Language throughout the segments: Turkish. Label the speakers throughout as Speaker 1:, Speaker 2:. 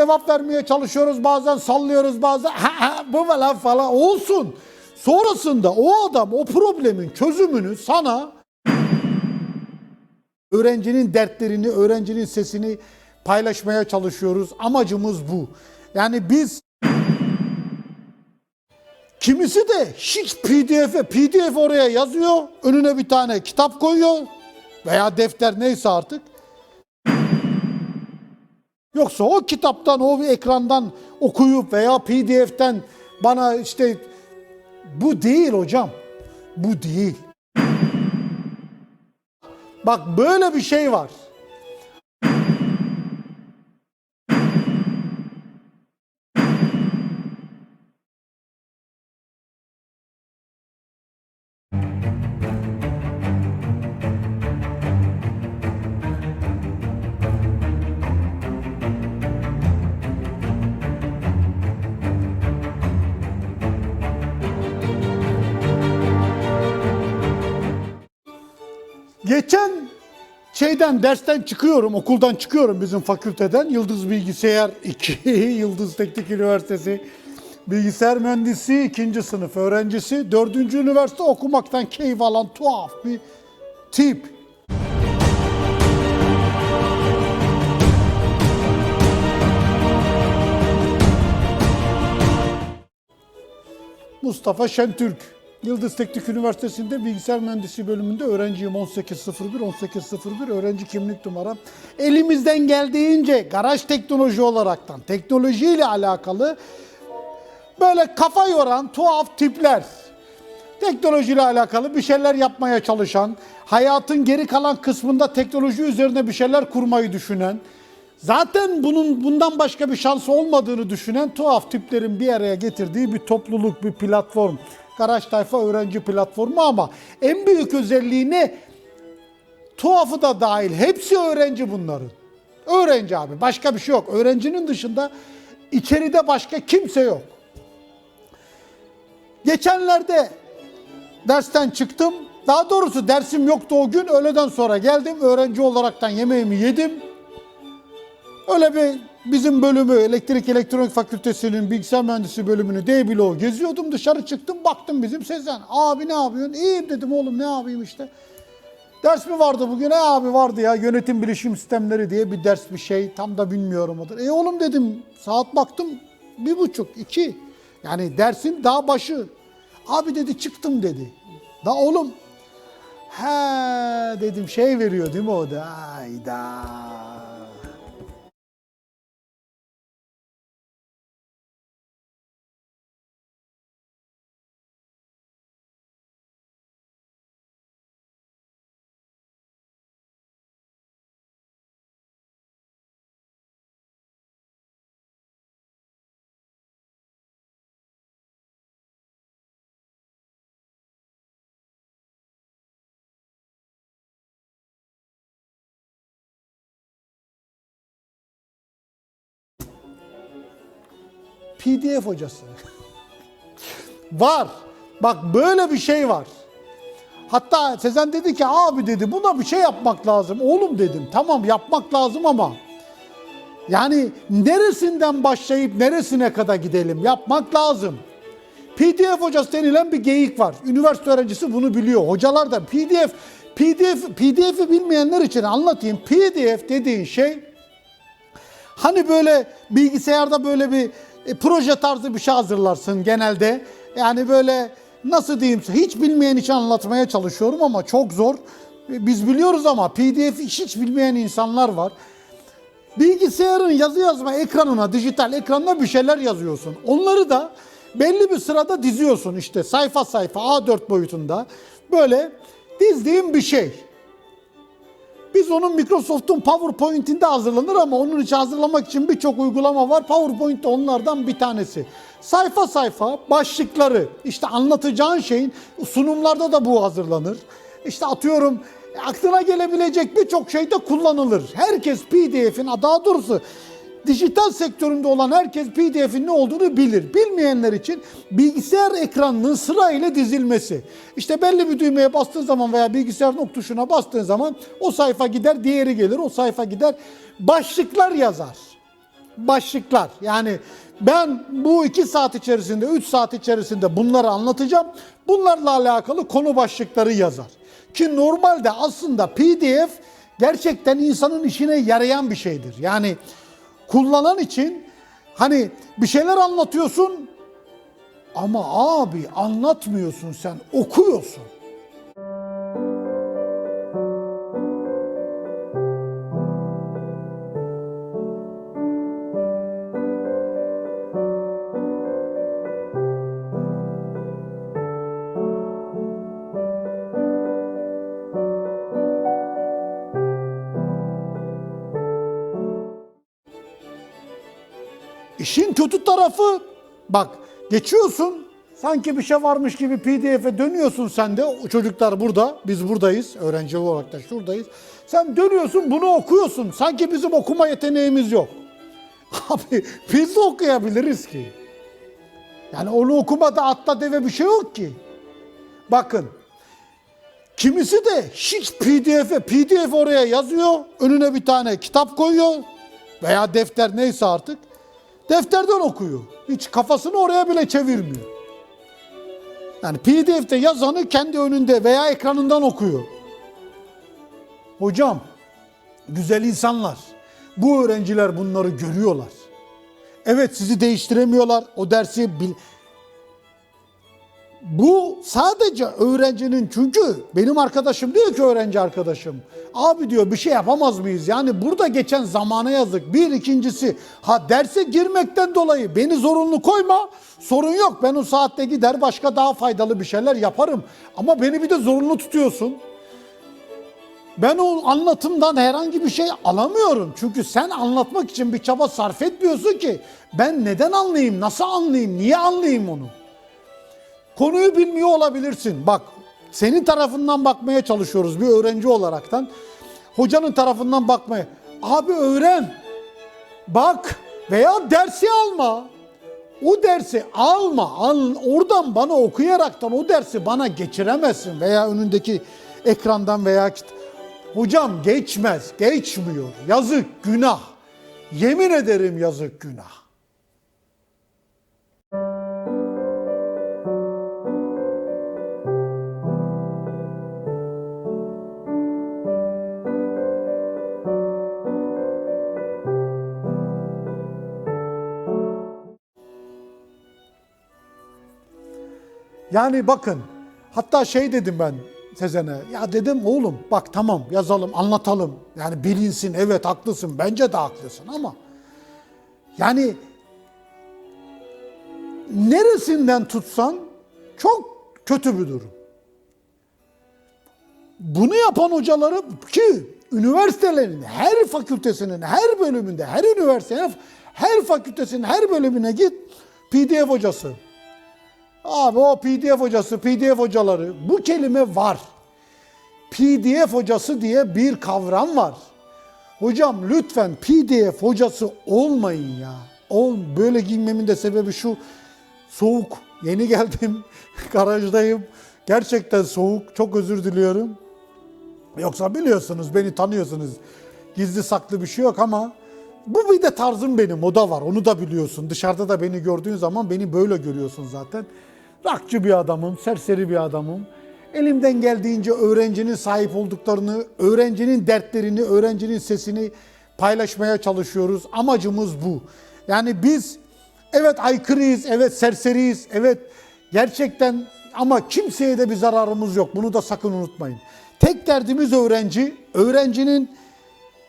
Speaker 1: cevap vermeye çalışıyoruz bazen sallıyoruz bazen ha, ha, bu falan falan olsun. Sonrasında o adam o problemin çözümünü sana öğrencinin dertlerini, öğrencinin sesini paylaşmaya çalışıyoruz. Amacımız bu. Yani biz kimisi de hiç PDF'e, PDF oraya yazıyor, önüne bir tane kitap koyuyor veya defter neyse artık. Yoksa o kitaptan, o ekrandan okuyup veya PDF'ten bana işte bu değil hocam. Bu değil. Bak böyle bir şey var. Geçen şeyden dersten çıkıyorum, okuldan çıkıyorum bizim fakülteden. Yıldız Bilgisayar 2, Yıldız Teknik Üniversitesi Bilgisayar Mühendisi ikinci sınıf öğrencisi. Dördüncü üniversite okumaktan keyif alan tuhaf bir tip. Mustafa Şentürk. Yıldız Teknik Üniversitesi'nde bilgisayar mühendisliği bölümünde öğrenciyim 1801 1801 öğrenci kimlik numaram. Elimizden geldiğince garaj teknoloji olaraktan teknolojiyle alakalı böyle kafa yoran tuhaf tipler. Teknolojiyle alakalı bir şeyler yapmaya çalışan, hayatın geri kalan kısmında teknoloji üzerine bir şeyler kurmayı düşünen, zaten bunun bundan başka bir şansı olmadığını düşünen tuhaf tiplerin bir araya getirdiği bir topluluk, bir platform. Garaj Tayfa öğrenci platformu ama en büyük özelliği ne? Tuhafı da dahil. Hepsi öğrenci bunların. Öğrenci abi. Başka bir şey yok. Öğrencinin dışında içeride başka kimse yok. Geçenlerde dersten çıktım. Daha doğrusu dersim yoktu o gün. Öğleden sonra geldim. Öğrenci olaraktan yemeğimi yedim. Öyle bir bizim bölümü elektrik elektronik fakültesinin bilgisayar mühendisi bölümünü D bloğu geziyordum. Dışarı çıktım baktım bizim Sezen. Abi ne yapıyorsun? İyiyim dedim oğlum ne yapayım işte. Ders mi vardı bugün? E abi vardı ya yönetim bilişim sistemleri diye bir ders bir şey. Tam da bilmiyorum odur. E oğlum dedim saat baktım bir buçuk iki. Yani dersin daha başı. Abi dedi çıktım dedi. Da oğlum he dedim şey veriyor değil mi o da? Hayda. PDF hocası. var. Bak böyle bir şey var. Hatta Sezen dedi ki abi dedi buna bir şey yapmak lazım. Oğlum dedim tamam yapmak lazım ama yani neresinden başlayıp neresine kadar gidelim yapmak lazım. PDF hocası denilen bir geyik var. Üniversite öğrencisi bunu biliyor. Hocalar da PDF PDF PDF'i bilmeyenler için anlatayım. PDF dediğin şey Hani böyle bilgisayarda böyle bir e, proje tarzı bir şey hazırlarsın genelde. Yani böyle nasıl diyeyim hiç bilmeyen için anlatmaya çalışıyorum ama çok zor. E, Biz biliyoruz ama PDF hiç bilmeyen insanlar var. Bilgisayarın yazı yazma ekranına, dijital ekranına bir şeyler yazıyorsun. Onları da belli bir sırada diziyorsun işte sayfa sayfa A4 boyutunda. Böyle dizdiğin bir şey. Biz onun Microsoft'un PowerPoint'inde hazırlanır ama onun için hazırlamak için birçok uygulama var. PowerPoint de onlardan bir tanesi. Sayfa sayfa başlıkları işte anlatacağın şeyin sunumlarda da bu hazırlanır. İşte atıyorum aklına gelebilecek birçok şeyde kullanılır. Herkes PDF'in daha doğrusu dijital sektöründe olan herkes PDF'in ne olduğunu bilir. Bilmeyenler için bilgisayar ekranının sırayla dizilmesi. İşte belli bir düğmeye bastığın zaman veya bilgisayarın ok tuşuna bastığın zaman o sayfa gider, diğeri gelir, o sayfa gider. Başlıklar yazar. başlıklar. Yani ben bu iki saat içerisinde, üç saat içerisinde bunları anlatacağım. Bunlarla alakalı konu başlıkları yazar. Ki normalde aslında PDF gerçekten insanın işine yarayan bir şeydir. Yani kullanan için hani bir şeyler anlatıyorsun ama abi anlatmıyorsun sen okuyorsun. İşin kötü tarafı bak geçiyorsun sanki bir şey varmış gibi pdf'e dönüyorsun sen de o çocuklar burada biz buradayız öğrenci olarak da şuradayız. Sen dönüyorsun bunu okuyorsun sanki bizim okuma yeteneğimiz yok. Abi biz de okuyabiliriz ki. Yani onu okumada atla deve bir şey yok ki. Bakın Kimisi de hiç pdf'e, pdf oraya yazıyor, önüne bir tane kitap koyuyor veya defter neyse artık. Defterden okuyor. Hiç kafasını oraya bile çevirmiyor. Yani pdf'te yazanı kendi önünde veya ekranından okuyor. Hocam, güzel insanlar, bu öğrenciler bunları görüyorlar. Evet sizi değiştiremiyorlar, o dersi bu sadece öğrencinin çünkü benim arkadaşım diyor ki öğrenci arkadaşım abi diyor bir şey yapamaz mıyız? Yani burada geçen zamana yazık. Bir ikincisi ha derse girmekten dolayı beni zorunlu koyma sorun yok. Ben o saatte gider başka daha faydalı bir şeyler yaparım. Ama beni bir de zorunlu tutuyorsun. Ben o anlatımdan herhangi bir şey alamıyorum. Çünkü sen anlatmak için bir çaba sarf etmiyorsun ki. Ben neden anlayayım, nasıl anlayayım, niye anlayayım onu? Konuyu bilmiyor olabilirsin. Bak senin tarafından bakmaya çalışıyoruz bir öğrenci olaraktan. Hocanın tarafından bakmaya. Abi öğren. Bak veya dersi alma. O dersi alma. Al, oradan bana okuyaraktan o dersi bana geçiremezsin veya önündeki ekrandan veya. Hocam geçmez, geçmiyor. Yazık, günah. Yemin ederim yazık, günah. Yani bakın hatta şey dedim ben Sezen'e ya dedim oğlum bak tamam yazalım anlatalım yani bilinsin evet haklısın bence de haklısın ama yani neresinden tutsan çok kötü bir durum. Bunu yapan hocaları ki üniversitelerin her fakültesinin her bölümünde her üniversitenin her fakültesinin her bölümüne git PDF hocası. Abi o PDF hocası, PDF hocaları bu kelime var. PDF hocası diye bir kavram var. Hocam lütfen PDF hocası olmayın ya. Ol, böyle giyinmemin de sebebi şu. Soğuk. Yeni geldim. Garajdayım. Gerçekten soğuk. Çok özür diliyorum. Yoksa biliyorsunuz, beni tanıyorsunuz. Gizli saklı bir şey yok ama bu bir de tarzım benim, o da var. Onu da biliyorsun. Dışarıda da beni gördüğün zaman beni böyle görüyorsun zaten. Rakçı bir adamım, serseri bir adamım. Elimden geldiğince öğrencinin sahip olduklarını, öğrencinin dertlerini, öğrencinin sesini paylaşmaya çalışıyoruz. Amacımız bu. Yani biz evet aykırıyız, evet serseriyiz, evet gerçekten ama kimseye de bir zararımız yok. Bunu da sakın unutmayın. Tek derdimiz öğrenci, öğrencinin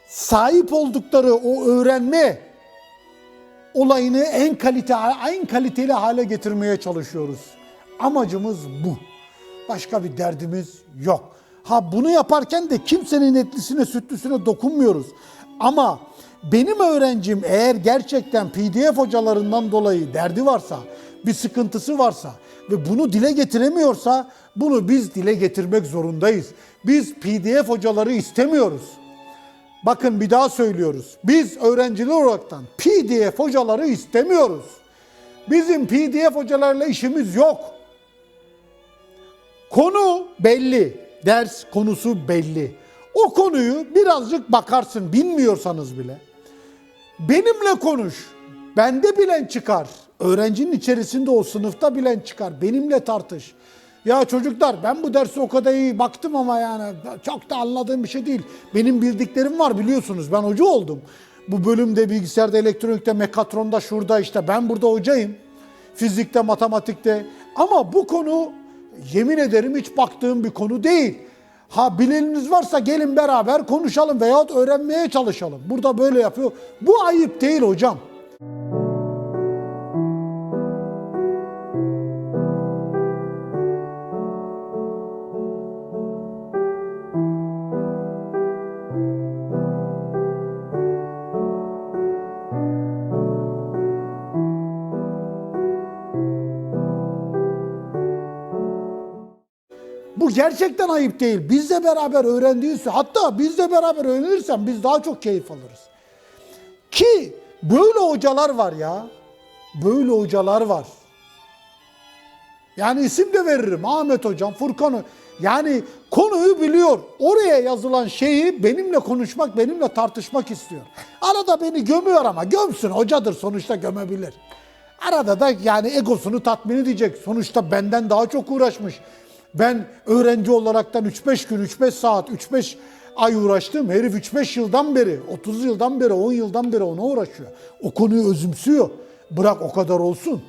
Speaker 1: sahip oldukları o öğrenme olayını en kalite en kaliteli hale getirmeye çalışıyoruz. Amacımız bu. Başka bir derdimiz yok. Ha bunu yaparken de kimsenin etlisine sütlüsüne dokunmuyoruz. Ama benim öğrencim eğer gerçekten PDF hocalarından dolayı derdi varsa, bir sıkıntısı varsa ve bunu dile getiremiyorsa bunu biz dile getirmek zorundayız. Biz PDF hocaları istemiyoruz. Bakın bir daha söylüyoruz. Biz öğrenciler olaraktan PDF hocaları istemiyoruz. Bizim PDF hocalarla işimiz yok. Konu belli. Ders konusu belli. O konuyu birazcık bakarsın bilmiyorsanız bile. Benimle konuş. Bende bilen çıkar. Öğrencinin içerisinde o sınıfta bilen çıkar. Benimle tartış. Ya çocuklar ben bu dersi o kadar iyi baktım ama yani çok da anladığım bir şey değil. Benim bildiklerim var biliyorsunuz. Ben hoca oldum. Bu bölümde bilgisayarda, elektronikte, mekatronda, şurada işte ben burada hocayım. Fizikte, matematikte. Ama bu konu yemin ederim hiç baktığım bir konu değil. Ha bileniniz varsa gelin beraber konuşalım veyahut öğrenmeye çalışalım. Burada böyle yapıyor. Bu ayıp değil hocam. Gerçekten ayıp değil. Bizle beraber öğrendiğinse hatta bizle beraber öğrenirsen biz daha çok keyif alırız. Ki böyle hocalar var ya. Böyle hocalar var. Yani isim de veririm. Ahmet hocam, Furkan Ho- yani konuyu biliyor. Oraya yazılan şeyi benimle konuşmak, benimle tartışmak istiyor. Arada beni gömüyor ama gömsün hocadır sonuçta gömebilir. Arada da yani egosunu tatmin edecek. Sonuçta benden daha çok uğraşmış. Ben öğrenci olaraktan 3-5 gün, 3-5 saat, 3-5 ay uğraştım. Herif 3-5 yıldan beri, 30 yıldan beri, 10 yıldan beri ona uğraşıyor. O konuyu özümsüyor. Bırak o kadar olsun.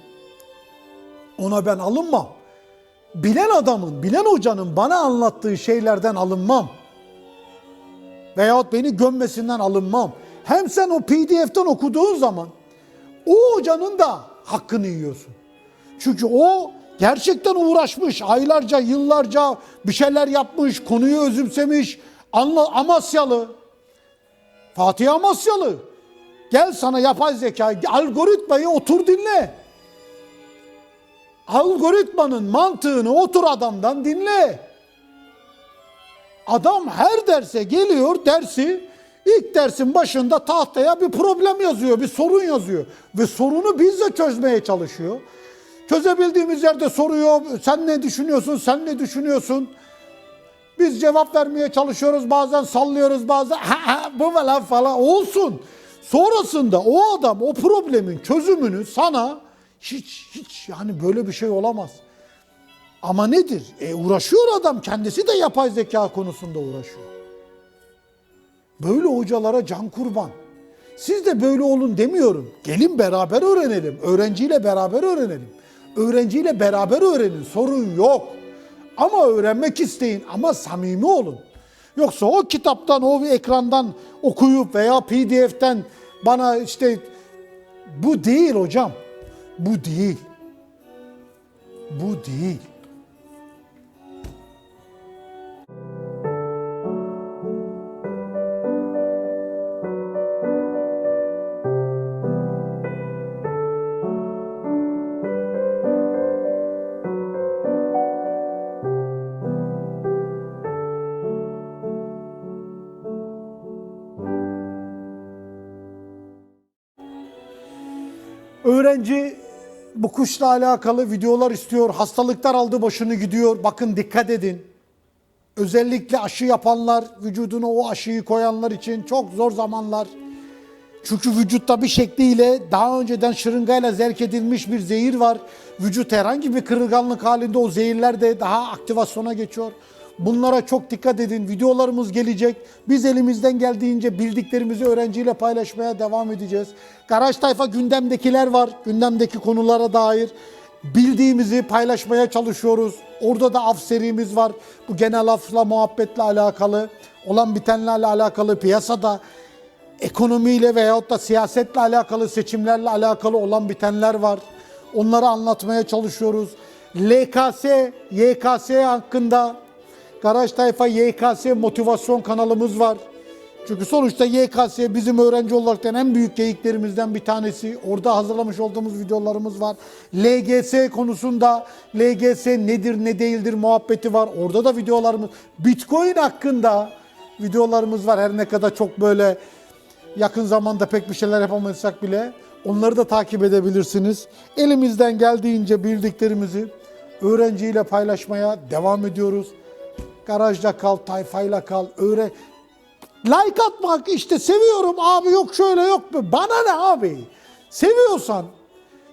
Speaker 1: Ona ben alınmam. Bilen adamın, bilen hocanın bana anlattığı şeylerden alınmam. Veyahut beni gömmesinden alınmam. Hem sen o PDF'den okuduğun zaman o hocanın da hakkını yiyorsun. Çünkü o gerçekten uğraşmış. Aylarca, yıllarca bir şeyler yapmış, konuyu özümsemiş. Anla, Amasyalı. Fatih Amasyalı. Gel sana yapay zeka, algoritmayı otur dinle. Algoritmanın mantığını otur adamdan dinle. Adam her derse geliyor dersi ilk dersin başında tahtaya bir problem yazıyor, bir sorun yazıyor. Ve sorunu bizle çözmeye çalışıyor. Çözebildiğimiz yerde soruyor, sen ne düşünüyorsun, sen ne düşünüyorsun? Biz cevap vermeye çalışıyoruz, bazen sallıyoruz, bazen ha, ha, bu falan falan olsun. Sonrasında o adam o problemin çözümünü sana hiç hiç yani böyle bir şey olamaz. Ama nedir? E uğraşıyor adam kendisi de yapay zeka konusunda uğraşıyor. Böyle hocalara can kurban. Siz de böyle olun demiyorum. Gelin beraber öğrenelim. Öğrenciyle beraber öğrenelim. Öğrenciyle beraber öğrenin. Sorun yok. Ama öğrenmek isteyin ama samimi olun. Yoksa o kitaptan, o ekrandan okuyup veya PDF'ten bana işte bu değil hocam. Bu değil. Bu değil. Öğrenci bu kuşla alakalı videolar istiyor. Hastalıklar aldı başını gidiyor. Bakın dikkat edin. Özellikle aşı yapanlar, vücuduna o aşıyı koyanlar için çok zor zamanlar. Çünkü vücutta bir şekliyle daha önceden şırıngayla zerk edilmiş bir zehir var. Vücut herhangi bir kırılganlık halinde o zehirler de daha aktivasyona geçiyor. Bunlara çok dikkat edin. Videolarımız gelecek. Biz elimizden geldiğince bildiklerimizi öğrenciyle paylaşmaya devam edeceğiz. Garaj Tayfa gündemdekiler var. Gündemdeki konulara dair bildiğimizi paylaşmaya çalışıyoruz. Orada da af serimiz var. Bu genel afla muhabbetle alakalı, olan bitenlerle alakalı piyasada ekonomiyle veyahut da siyasetle alakalı, seçimlerle alakalı olan bitenler var. Onları anlatmaya çalışıyoruz. LKS, YKS hakkında Garaj Tayfa YKS motivasyon kanalımız var. Çünkü sonuçta YKS bizim öğrenci olaraktan en büyük geyiklerimizden bir tanesi. Orada hazırlamış olduğumuz videolarımız var. LGS konusunda LGS nedir ne değildir muhabbeti var. Orada da videolarımız. Bitcoin hakkında videolarımız var. Her ne kadar çok böyle yakın zamanda pek bir şeyler yapamasak bile onları da takip edebilirsiniz. Elimizden geldiğince bildiklerimizi öğrenciyle paylaşmaya devam ediyoruz. Garajda kal, tayfayla kal, öğre like atmak işte seviyorum abi yok şöyle yok mu? Bana ne abi? Seviyorsan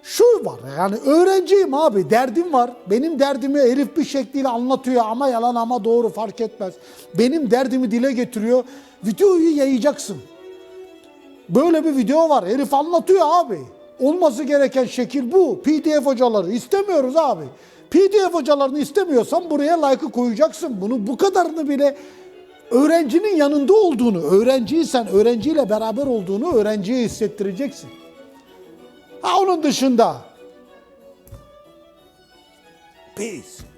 Speaker 1: şu var yani öğrenciyim abi derdim var. Benim derdimi herif bir şekliyle anlatıyor ama yalan ama doğru fark etmez. Benim derdimi dile getiriyor. Videoyu yayacaksın. Böyle bir video var. Herif anlatıyor abi. Olması gereken şekil bu. PDF hocaları istemiyoruz abi. PDF hocalarını istemiyorsan buraya like'ı koyacaksın. Bunu bu kadarını bile öğrencinin yanında olduğunu, öğrenciysen öğrenciyle beraber olduğunu öğrenciye hissettireceksin. Ha onun dışında. Peace.